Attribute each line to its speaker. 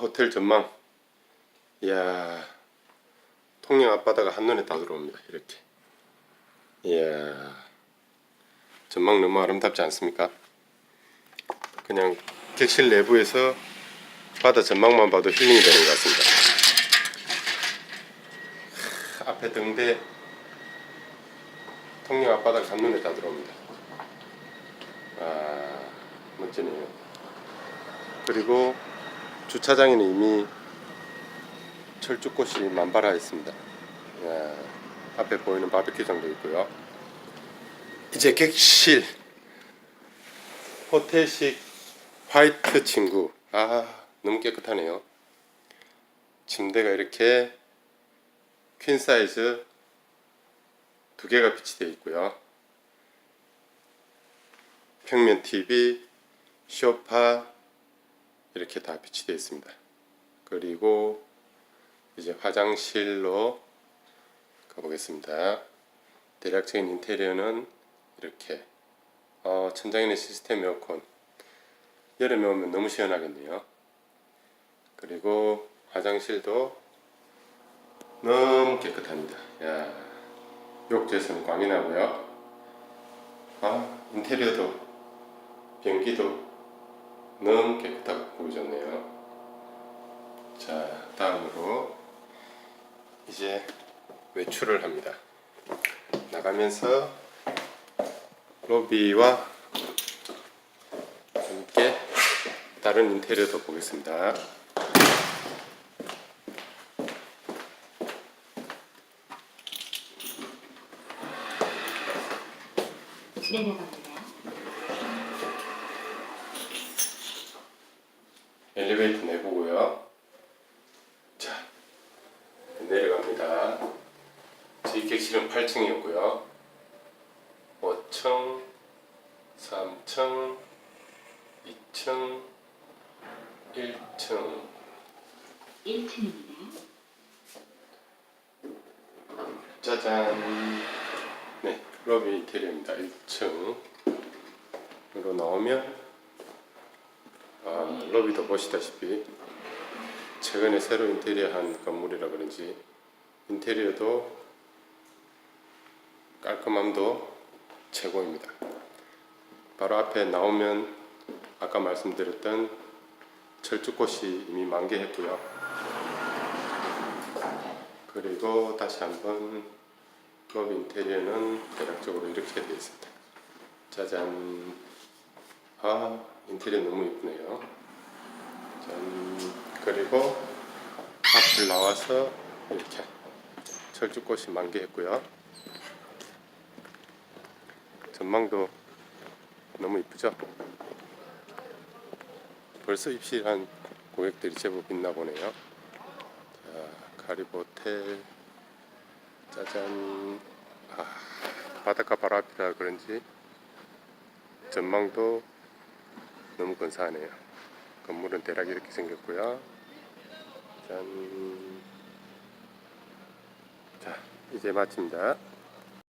Speaker 1: 호텔 전망. 이야, 통영 앞바다가 한눈에 다 들어옵니다. 이렇게. 이야, 전망 너무 아름답지 않습니까? 그냥 객실 내부에서 바다 전망만 봐도 힐링이 되는 것 같습니다. 하, 앞에 등대 통영 앞바다가 한눈에 다 들어옵니다. 아, 멋지네요. 그리고 주차장에는 이미 철쭉꽃이 만발하 있습니다. 야, 앞에 보이는 바비큐장도 있고요. 이제 객실 호텔식 화이트 친구. 아, 너무 깨끗하네요. 침대가 이렇게 퀸 사이즈 두 개가 비치되어 있고요. 평면 TV, 쇼파 이렇게 다 비치되어 있습니다. 그리고 이제 화장실로 가보겠습니다. 대략적인 인테리어는 이렇게 어, 천장에는 시스템 에어컨 여름에 오면 너무 시원하겠네요. 그리고 화장실도 너무 깨끗합니다. 야, 욕조에서는 광이 나고요. 아, 인테리어도 변기도 너무 깨끗하고 보여졌네요. 자, 다음으로 이제 외출을 합니다. 나가면서 로비와 함께 다른 인테리어도 보겠습니다.
Speaker 2: 내려갑니다.
Speaker 1: 엘리베이터 내보고요. 자, 내려갑니다. 저희 객실은 8층이었고요. 5층, 3층, 2층, 1층.
Speaker 2: 1층입니다.
Speaker 1: 짜잔. 네, 로비 인테리어입니다. 1층으로 나오면 아, 로비도 보시다시피 최근에 새로 인테리어한 건물이라 그런지 인테리어도 깔끔함도 최고입니다. 바로 앞에 나오면 아까 말씀드렸던 철쭉꽃이 이미 만개했고요. 그리고 다시 한번 클럽 인테리어는 대략적으로 이렇게 되어 있습니다. 짜잔. 아, 인테리어 너무 이쁘네요. 짠. 그리고 앞을 나와서 이렇게 철쭉꽃이 만개했고요. 전망도 너무 이쁘죠? 벌써 입실한 고객들이 제법 있나 보네요. 자, 가리보 호텔 짜잔 아, 바닷가 바로 앞이라 그런지 전망도 너무 근사하네요. 건물은 대략 이렇게 생겼고요. 짠. 자, 이제 마칩니다